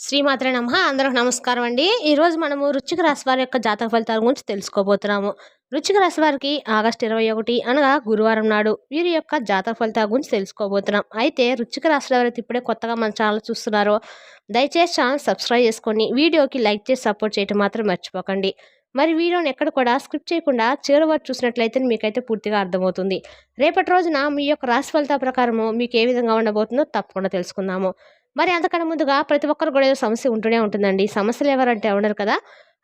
శ్రీమాత్ర నమ. అందరికి నమస్కారం అండి. ఈరోజు మనము రుచిక రాశి వారి యొక్క జాతక ఫలితాల గురించి తెలుసుకోబోతున్నాము. రుచిక రాశి వారికి ఆగస్టు ఇరవై ఒకటి అనగా గురువారం నాడు వీరి యొక్క జాతక ఫలితాల గురించి తెలుసుకోబోతున్నాం. అయితే రుచిక రాశి ఎవరైతే ఇప్పుడే కొత్తగా మన ఛానల్ చూస్తున్నారో దయచేసి ఛానల్ సబ్స్క్రైబ్ చేసుకొని వీడియోకి లైక్ చేసి సపోర్ట్ చేయటం మాత్రం మర్చిపోకండి. మరి వీడియోని ఎక్కడ కూడా స్క్రిప్ట్ చేయకుండా చివరి వరకు చూసినట్లయితే మీకైతే పూర్తిగా అర్థమవుతుంది. రేపటి రోజున మీ యొక్క రాశి ఫలితాల ప్రకారము మీకు ఏ విధంగా ఉండబోతుందో తప్పకుండా తెలుసుకుందాము. మరి అంతకన్నా ముందుగా ప్రతి ఒక్కరు కూడా ఏదో సమస్య ఉంటూనే ఉంటుందండి. సమస్యలు ఎవరంటే ఉండరు కదా?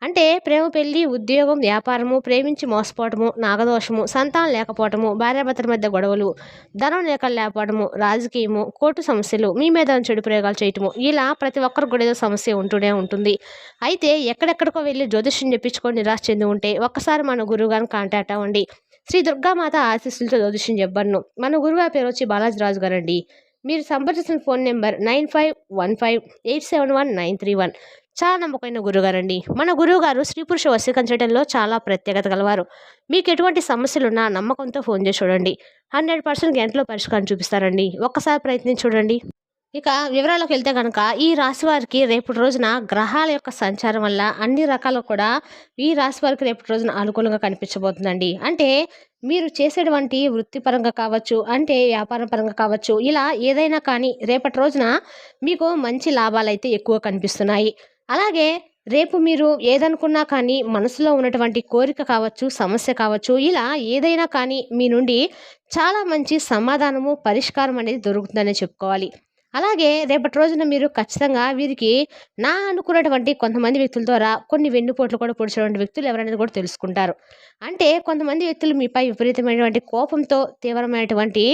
అంటే ప్రేమ పెళ్ళి ఉద్యోగం వ్యాపారము ప్రేమించి మోసపోవటము నాగదోషము సంతానం లేకపోవటము భార్యాభర్తల మధ్య గొడవలు ధనం లేక లేకపోవడము రాజకీయము కోర్టు సమస్యలు మీ మీద చెడు ప్రయోగాలు చేయటము ఇలా ప్రతి ఒక్కరు కూడా ఏదో సమస్య ఉంటూనే ఉంటుంది. అయితే ఎక్కడెక్కడికో వెళ్ళి జ్యోతిష్యం చెప్పించుకొని నిరాశ చెంది ఉంటే ఒక్కసారి మన గురువు గారిని కాంటాక్ట్ అవ్వండి. శ్రీ దుర్గామాత ఆశీస్సులతో జ్యోతిష్యం చెప్పను మన గురువు పేరు వచ్చి బాలాజీ రాజు గారండి మీరు సంప్రదించిన phone number nine five one five eight seven one nine three one. చాలా నమ్మకమైన గురుగారండి మన గురువుగారు స్త్రీ పురుష వశీకరించడంలో చాలా ప్రత్యేకత గలవారు. మీకు ఎటువంటి సమస్యలున్నా నమ్మకంతో ఫోన్ చేసి చూడండి. హండ్రెడ్ పర్సెంట్ గంటలో పరిష్కారం చూపిస్తారండి. ఒక్కసారి ప్రయత్నించి చూడండి. ఇక వివరాలకు వెళ్తే కనుక ఈ రాశి వారికి రేపటి రోజున గ్రహాల యొక్క సంచారం వల్ల అన్ని రకాలు కూడా ఈ రాశి వారికి రేపటి రోజున అనుకూలంగా కనిపించబోతుందండి. అంటే మీరు చేసేటువంటి వృత్తిపరంగా కావచ్చు అంటే వ్యాపారం పరంగా కావచ్చు ఇలా ఏదైనా కానీ రేపటి రోజున మీకు మంచి లాభాలు అయితే ఎక్కువ కనిపిస్తున్నాయి. అలాగే రేపు మీరు ఏదనుకున్నా కానీ మనసులో ఉన్నటువంటి కోరిక కావచ్చు సమస్య కావచ్చు ఇలా ఏదైనా కానీ మీ నుండి చాలా మంచి సమాధానము పరిష్కారం అనేది దొరుకుతుందనే చెప్పుకోవాలి. అలాగే రేపటి రోజున మీరు ఖచ్చితంగా వీరికి నా అనుకున్నటువంటి కొంతమంది వ్యక్తుల ద్వారా కొన్ని వెన్నుపోట్లు కూడా పొడిచినటువంటి వ్యక్తులు ఎవరనేది కూడా తెలుసుకుంటారు. అంటే కొంతమంది వ్యక్తులు మీపై విపరీతమైనటువంటి కోపంతో తీవ్రమైనటువంటి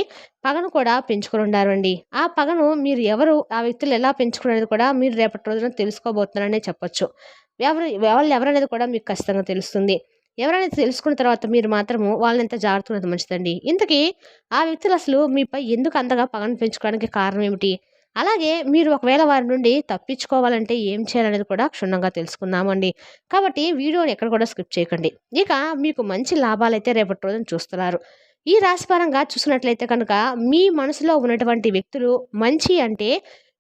పగను కూడా పెంచుకొని ఉండారండి. ఆ పగను మీరు ఎవరు ఆ వ్యక్తులు ఎలా పెంచుకునేది కూడా మీరు రేపటి రోజున తెలుసుకోబోతున్నారనే చెప్పొచ్చు. ఎవరు వాళ్ళు ఎవరనేది కూడా మీకు ఖచ్చితంగా తెలుస్తుంది. ఎవరైనా తెలుసుకున్న తర్వాత మీరు మాత్రము వాళ్ళని ఎంత జాగ్రత్తగా మంచిదండి. ఇంతకీ ఆ వ్యక్తులు అసలు మీపై ఎందుకు అంతగా పగను పెంచుకోవడానికి కారణం ఏమిటి? అలాగే మీరు ఒకవేళ వారి నుండి తప్పించుకోవాలంటే ఏం చేయాలనేది కూడా క్షుణ్ణంగా తెలుసుకుందామండి. కాబట్టి వీడియోని ఎక్కడ కూడా స్కిప్ చేయకండి. ఇక మీకు మంచి లాభాలు అయితే రేపటి రోజున చూస్తున్నారు. ఈ రాశిపరంగా చూసినట్లయితే కనుక మీ మనసులో ఉన్నటువంటి వ్యక్తులు మంచి అంటే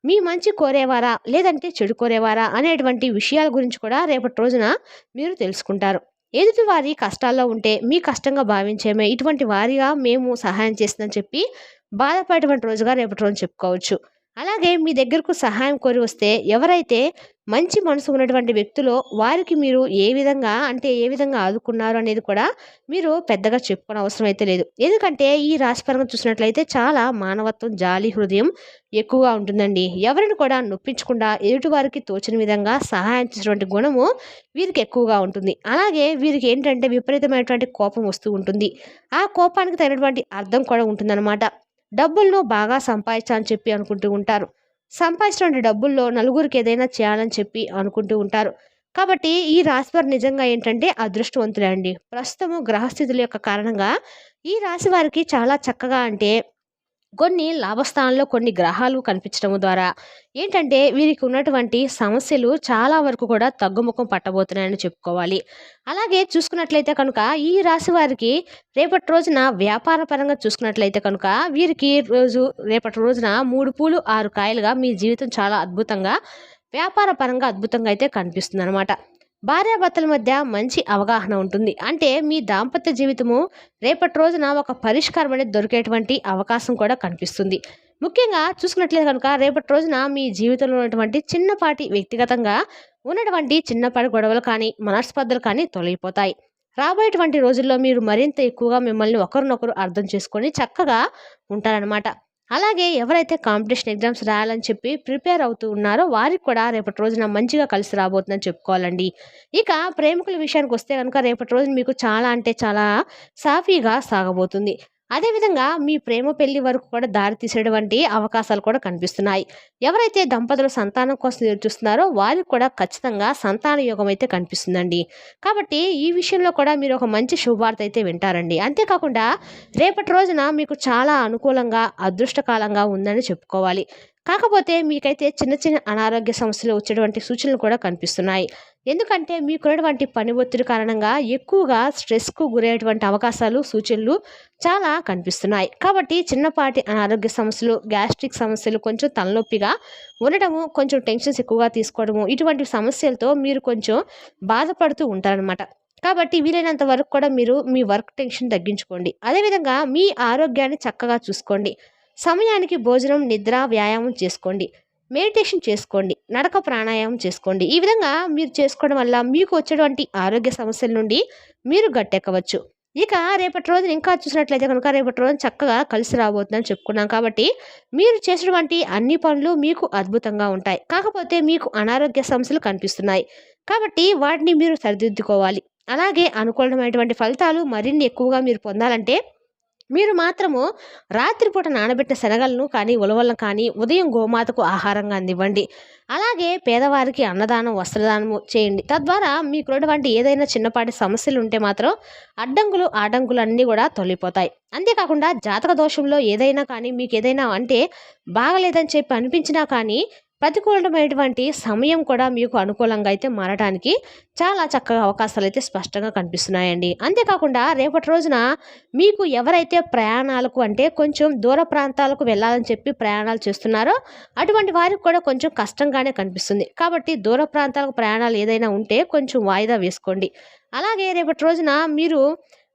మీ మంచి కోరేవారా? లేదంటే చెడు కోరేవారా? అనేటువంటి విషయాల గురించి కూడా రేపటి రోజున మీరు తెలుసుకుంటారు. ఎదుటి వారి కష్టాల్లో ఉంటే మీ కష్టంగా భావించేమే. ఇటువంటి వారిగా మేము సహాయం చేస్తుందని చెప్పి బాధపడేటువంటి రోజుగా రేపటి రోజు చెప్పుకోవచ్చు. అలాగే మీ దగ్గరకు సహాయం కోరి వస్తే ఎవరైతే మంచి మనసు ఉన్నటువంటి వ్యక్తులో వారికి మీరు ఏ విధంగా అంటే ఏ విధంగా ఆదుకున్నారు అనేది కూడా మీరు పెద్దగా చెప్పుకునే అవసరం అయితే లేదు. ఎందుకంటే ఈ రాశిపరంగా చూసినట్లయితే చాలా మానవత్వం జాలి హృదయం ఎక్కువగా ఉంటుందండి. ఎవరిని కూడా నొప్పించకుండా ఎదుటి వారికి తోచిన విధంగా సహాయం చేసినటువంటి గుణము వీరికి ఎక్కువగా ఉంటుంది. అలాగే వీరికి ఏంటంటే విపరీతమైనటువంటి కోపం వస్తూ ఉంటుంది. ఆ కోపానికి తగినటువంటి అర్థం కూడా ఉంటుందన్నమాట. డబ్బులను బాగా సంపాదించాలని చెప్పి అనుకుంటూ ఉంటారు. సంపాదించిన డబ్బుల్లో నలుగురికి ఏదైనా చేయాలని చెప్పి అనుకుంటూ ఉంటారు. కాబట్టి ఈ రాశివారు నిజంగా ఏంటంటే అదృష్టవంతులే అండి ప్రస్తుతము గ్రహస్థితుల యొక్క కారణంగా ఈ రాశి వారికి చాలా చక్కగా అంటే కొన్ని లాభస్థానంలో కొన్ని గ్రహాలు కనిపించడం ద్వారా ఏంటంటే వీరికి ఉన్నటువంటి సమస్యలు చాలా వరకు కూడా తగ్గుముఖం పట్టబోతున్నాయని చెప్పుకోవాలి. అలాగే చూసుకున్నట్లయితే కనుక ఈ రాశి వారికి రేపటి రోజున వ్యాపార పరంగా చూసుకున్నట్లయితే కనుక వీరికి రోజు రేపటి రోజున మూడు పూలు ఆరు కాయలుగా మీ జీవితం చాలా అద్భుతంగా వ్యాపార పరంగా అద్భుతంగా అయితే కనిపిస్తుంది అనమాట భార్యాభర్తల మధ్య మంచి అవగాహన ఉంటుంది. అంటే మీ దాంపత్య జీవితము రేపటి రోజున ఒక పరిష్కారం అనేది దొరికేటువంటి అవకాశం కూడా కనిపిస్తుంది. ముఖ్యంగా చూసుకున్నట్లయితే కనుక రేపటి రోజున మీ జీవితంలో ఉన్నటువంటి చిన్నపాటి వ్యక్తిగతంగా ఉన్నటువంటి చిన్నపాటి గొడవలు కానీ మనస్పర్ధలు కానీ తొలగిపోతాయి. రాబోయేటువంటి రోజుల్లో మీరు మరింత ఎక్కువగా మిమ్మల్ని ఒకరినొకరు అర్థం చేసుకొని చక్కగా ఉంటారనమాట అలాగే ఎవరైతే కాంపిటీషన్ ఎగ్జామ్స్ రాయాలని చెప్పి ప్రిపేర్ అవుతూ ఉన్నారో వారికి కూడా రేపటి రోజున మంచిగా కలిసి రాబోతుందని చెప్పుకోవాలండి. ఇక ప్రేమికుల విషయానికి వస్తే కనుక రేపటి రోజున మీకు చాలా అంటే చాలా సాఫీగా సాగబోతుంది. అదేవిధంగా మీ ప్రేమ పెళ్ళి వరకు కూడా దారి తీసేటువంటి అవకాశాలు కూడా కనిపిస్తున్నాయి. ఎవరైతే దంపతులు సంతానం కోసం ఎదురు చూస్తున్నారో వారికి కూడా ఖచ్చితంగా సంతాన యోగం అయితే కనిపిస్తుందండి. కాబట్టి ఈ విషయంలో కూడా మీరు ఒక మంచి శుభార్త అయితే వింటారండి. అంతేకాకుండా రేపటి రోజున మీకు చాలా అనుకూలంగా అదృష్టకాలంగా ఉందని చెప్పుకోవాలి. కాకపోతే మీకైతే చిన్న చిన్న అనారోగ్య సమస్యలు వచ్చేటువంటి సూచనలు కూడా కనిపిస్తున్నాయి. ఎందుకంటే మీకున్నటువంటి పని ఒత్తిడి కారణంగా ఎక్కువగా స్ట్రెస్కు గురయ్యేటువంటి అవకాశాలు సూచనలు చాలా కనిపిస్తున్నాయి. కాబట్టి చిన్నపాటి అనారోగ్య సమస్యలు గ్యాస్ట్రిక్ సమస్యలు కొంచెం తలనొప్పిగా ఉండటము కొంచెం టెన్షన్స్ ఎక్కువగా తీసుకోవడము ఇటువంటి సమస్యలతో మీరు కొంచెం బాధపడుతూ ఉంటారనమాట కాబట్టి వీలైనంత వరకు కూడా మీరు మీ వర్క్ టెన్షన్ తగ్గించుకోండి. అదేవిధంగా మీ ఆరోగ్యాన్ని చక్కగా చూసుకోండి. సమయానికి భోజనం నిద్ర వ్యాయామం చేసుకోండి. మెడిటేషన్ చేసుకోండి. నడక ప్రాణాయామం చేసుకోండి. ఈ విధంగా మీరు చేసుకోవడం వల్ల మీకు వచ్చేటువంటి ఆరోగ్య సమస్యల నుండి మీరు గట్టెక్కవచ్చు. ఇక రేపటి రోజున ఇంకా చూసినట్లయితే కనుక రేపటి రోజున చక్కగా కలిసి రాబోతుందని చెప్పుకున్నాం కాబట్టి మీరు చేసినటువంటి అన్ని పనులు మీకు అద్భుతంగా ఉంటాయి. కాకపోతే మీకు అనారోగ్య సమస్యలు కనిపిస్తున్నాయి. కాబట్టి వాటిని మీరు సరిదిద్దుకోవాలి. అలాగే అనుకూలమైనటువంటి ఫలితాలు మరిన్ని ఎక్కువగా మీరు పొందాలంటే మీరు మాత్రము రాత్రిపూట నానబెట్టిన శనగలను కానీ ఉలవలను కానీ ఉదయం గోమాతకు ఆహారంగా అందివ్వండి. అలాగే పేదవారికి అన్నదానం వస్త్రదానము చేయండి. తద్వారా మీకున్నటువంటి ఏదైనా చిన్నపాటి సమస్యలు ఉంటే మాత్రం అడ్డంకులు ఆటంకులు అన్నీ కూడా తొలగిపోతాయి. అంతేకాకుండా జాతక దోషంలో ఏదైనా కానీ మీకు ఏదైనా అంటే బాగలేదని చెప్పి అనిపించినా కానీ ప్రతికూలమైనటువంటి సమయం కూడా మీకు అనుకూలంగా అయితే మారడానికి చాలా చక్కగా అవకాశాలు అయితే స్పష్టంగా కనిపిస్తున్నాయండి. అంతేకాకుండా రేపటి రోజున మీకు ఎవరైతే ప్రయాణాలకు అంటే కొంచెం దూర ప్రాంతాలకు వెళ్ళాలని చెప్పి ప్రయాణాలు చేస్తున్నారో అటువంటి వారికి కూడా కొంచెం కష్టంగానే కనిపిస్తుంది. కాబట్టి దూర ప్రాంతాలకు ప్రయాణాలు ఏదైనా ఉంటే కొంచెం వాయిదా వేసుకోండి. అలాగే రేపటి రోజున మీరు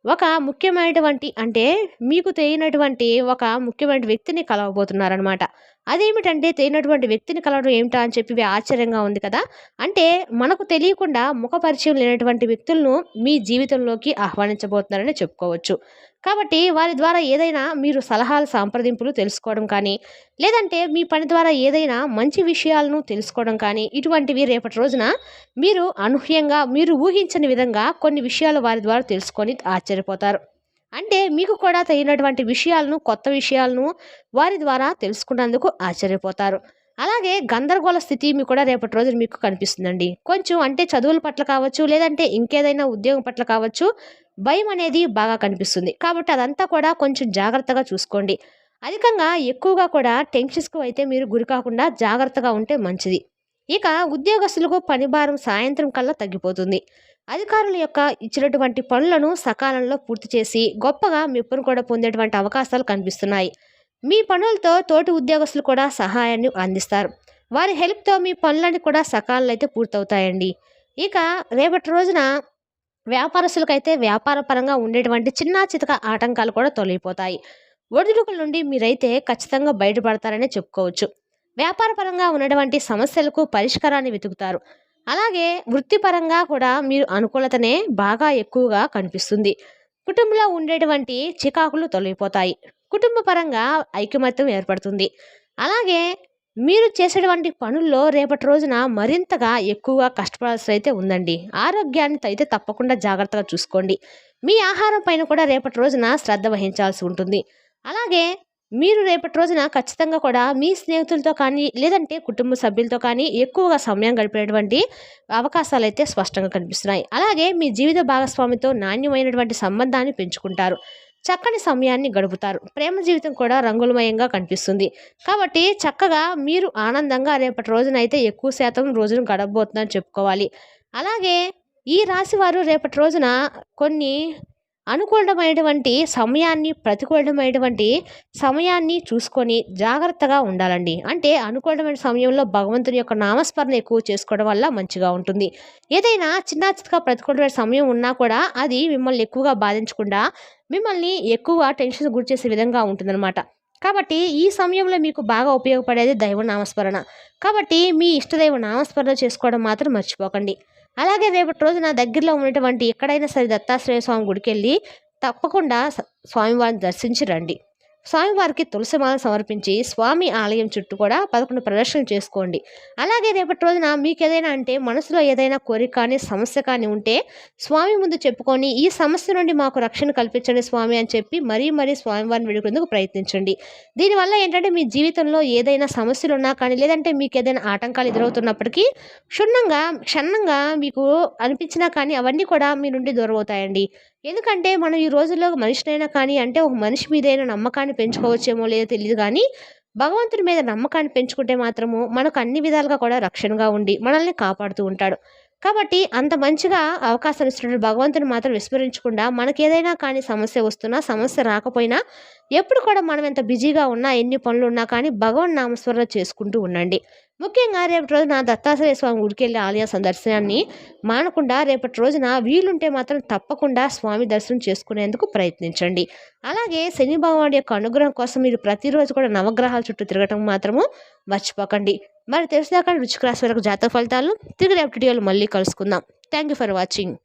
ఒక ముఖ్యమైనటువంటి అంటే మీకు తెలియనటువంటి ఒక ముఖ్యమైన వ్యక్తిని కలవబోతున్నారనమాట అదేమిటంటే తెలియనటువంటి వ్యక్తిని కలవడం ఏమిటా అని చెప్పి ఆశ్చర్యంగా ఉంది కదా. అంటే మనకు తెలియకుండా ముఖ పరిచయం లేనటువంటి వ్యక్తులను మీ జీవితంలోకి ఆహ్వానించబోతున్నారని చెప్పుకోవచ్చు. కాబట్టి వారి ద్వారా ఏదైనా మీరు సలహాలు సంప్రదింపులు తెలుసుకోవడం కానీ లేదంటే మీ పని ద్వారా ఏదైనా మంచి విషయాలను తెలుసుకోవడం కానీ ఇటువంటివి రేపటి రోజున మీరు అనూహ్యంగా మీరు ఊహించని విధంగా కొన్ని విషయాలు వారి ద్వారా తెలుసుకొని ఆశ్చర్యపోతారు. అంటే మీకు కూడా తగినటువంటి విషయాలను కొత్త విషయాలను వారి ద్వారా తెలుసుకున్నందుకు ఆశ్చర్యపోతారు. అలాగే గందరగోళ స్థితి మీకు కూడా రేపటి రోజున మీకు కనిపిస్తుందండి. కొంచెం అంటే చదువుల పట్ల కావచ్చు లేదంటే ఇంకేదైనా ఉద్యోగం పట్ల కావచ్చు భయం అనేది బాగా కనిపిస్తుంది. కాబట్టి అదంతా కూడా కొంచెం జాగ్రత్తగా చూసుకోండి. అధికంగా ఎక్కువగా కూడా టెన్షన్స్కు అయితే మీరు గురి కాకుండా జాగ్రత్తగా ఉంటే మంచిది. ఇక ఉద్యోగస్తులకు పని భారం సాయంత్రం కల్లా తగ్గిపోతుంది. అధికారుల యొక్క ఇచ్చినటువంటి పనులను సకాలంలో పూర్తి చేసి గొప్పగా మెప్పును కూడా పొందేటువంటి అవకాశాలు కనిపిస్తున్నాయి. మీ పనులతో తోటి ఉద్యోగస్తులు కూడా సహాయాన్ని అందిస్తారు. వారి హెల్ప్తో మీ పనులన్నీ కూడా సకాలంలో అయితే పూర్తవుతాయండి. ఇక రేపటి రోజున వ్యాపారస్తులకైతే వ్యాపార పరంగా ఉండేటువంటి చిన్న చితక ఆటంకాలు కూడా తొలగిపోతాయి. ఒడిదుడుకుల నుండి మీరైతే ఖచ్చితంగా బయటపడతారనే చెప్పుకోవచ్చు. వ్యాపారపరంగా ఉన్నటువంటి సమస్యలకు పరిష్కారాన్ని వెతుకుతారు. అలాగే వృత్తిపరంగా కూడా మీరు అనుకూలతనే బాగా ఎక్కువగా కనిపిస్తుంది. కుటుంబంలో ఉండేటువంటి చికాకులు తొలగిపోతాయి. కుటుంబ పరంగా ఐకమత్యం ఏర్పడుతుంది. అలాగే మీరు చేసేటువంటి పనుల్లో రేపటి రోజున మరింతగా ఎక్కువగా కష్టపడాల్సి అయితే ఉందండి. ఆరోగ్యాన్ని అయితే తప్పకుండా జాగ్రత్తగా చూసుకోండి. మీ ఆహారం పైన కూడా రేపటి రోజున శ్రద్ధ వహించాల్సి ఉంటుంది. అలాగే మీరు రేపటి రోజున ఖచ్చితంగా కూడా మీ స్నేహితులతో కానీ లేదంటే కుటుంబ సభ్యులతో కానీ ఎక్కువగా సమయం గడిపేటువంటి అవకాశాలు అయితే స్పష్టంగా కనిపిస్తున్నాయి. అలాగే మీ జీవిత భాగస్వామితో నాణ్యమైనటువంటి సంబంధాన్ని పెంచుకుంటారు. చక్కని సమయాన్ని గడుపుతారు. ప్రేమ జీవితం కూడా రంగులమయంగా కనిపిస్తుంది. కాబట్టి చక్కగా మీరు ఆనందంగా రేపటి రోజునైతే ఎక్కువ శాతం రోజును గడపబోతుందని చెప్పుకోవాలి. అలాగే ఈ రాశి వారు రేపటి రోజున కొన్ని అనుకూలమైనటువంటి సమయాన్ని ప్రతికూలమైనటువంటి సమయాన్ని చూసుకొని జాగ్రత్తగా ఉండాలండి. అంటే అనుకూలమైన సమయంలో భగవంతుని యొక్క నామస్మరణ ఎక్కువ చేసుకోవడం వల్ల మంచిగా ఉంటుంది. ఏదైనా చిన్న చితక ప్రతికూలమైన సమయం ఉన్నా కూడా అది మిమ్మల్ని ఎక్కువగా బాధించకుండా మిమ్మల్ని ఎక్కువ టెన్షన్ గురి చేసే విధంగా ఉంటుందన్నమాట. కాబట్టి ఈ సమయంలో మీకు బాగా ఉపయోగపడేది దైవ నామస్మరణ. కాబట్టి మీ ఇష్టదైవ నామస్మరణ చేసుకోవడం మాత్రం మర్చిపోకండి. అలాగే రేపటి రోజు నా దగ్గరలో ఉన్నటువంటి ఎక్కడైనా సరే దత్తాశ్రయ స్వామి గుడికి వెళ్ళి తప్పకుండా స్వామివారిని దర్శించి రండి. స్వామివారికి తులసిమాల సమర్పించి స్వామి ఆలయం చుట్టూ కూడా పదకొండు ప్రదర్శనలు చేసుకోండి. అలాగే రేపటి రోజున మీకు ఏదైనా అంటే మనసులో ఏదైనా కోరిక కానీ సమస్య కానీ ఉంటే స్వామి ముందు చెప్పుకొని ఈ సమస్య నుండి మాకు రక్షణ కల్పించండి స్వామి అని చెప్పి మరీ మరీ స్వామివారిని వేడుకునేందుకు ప్రయత్నించండి. దీనివల్ల ఏంటంటే మీ జీవితంలో ఏదైనా సమస్యలు ఉన్నా కానీ లేదంటే మీకు ఏదైనా ఆటంకాలు ఎదురవుతున్నప్పటికీ క్షుణ్ణంగా క్షణంగా మీకు అనిపించినా కానీ అవన్నీ కూడా మీ నుండి దూరం అవుతాయండి ఎందుకంటే మనం ఈ రోజుల్లో మనిషినైనా కానీ అంటే ఒక మనిషి మీదైనా నమ్మకాన్ని పెంచుకోవచ్చేమో లేదో తెలియదు కానీ భగవంతుడి మీద నమ్మకాన్ని పెంచుకుంటే మాత్రము మనకు అన్ని విధాలుగా కూడా రక్షణగా ఉండి మనల్ని కాపాడుతూ ఉంటాడు. కాబట్టి అంత మంచిగా అవకాశం ఇస్తున్న భగవంతుని మాత్రం విస్మరించకుండా మనకి ఏదైనా కానీ సమస్య వస్తున్నా సమస్య రాకపోయినా ఎప్పుడు కూడా మనం ఎంత బిజీగా ఉన్నా ఎన్ని పనులు ఉన్నా కానీ భగవన్ నామస్మరణ చేసుకుంటూ ఉండండి. ముఖ్యంగా రేపటి రోజున దత్తాత్రేయ స్వామి గుడికి వెళ్ళి ఆలయ సందర్శనాన్ని మానకుండా రేపటి రోజున వీలుంటే మాత్రం తప్పకుండా స్వామి దర్శనం చేసుకునేందుకు ప్రయత్నించండి. అలాగే శని భగవానుడి యొక్క అనుగ్రహం కోసం మీరు ప్రతిరోజు కూడా నవగ్రహాల చుట్టూ తిరగటం మాత్రము మర్చిపోకండి. మరి తెలిసిదాకా రుచిక రాశి వరకు జాతక ఫలితాలు తిరిగి రేపటి వీడియోలు మళ్ళీ కలుసుకుందాం. Thank you for watching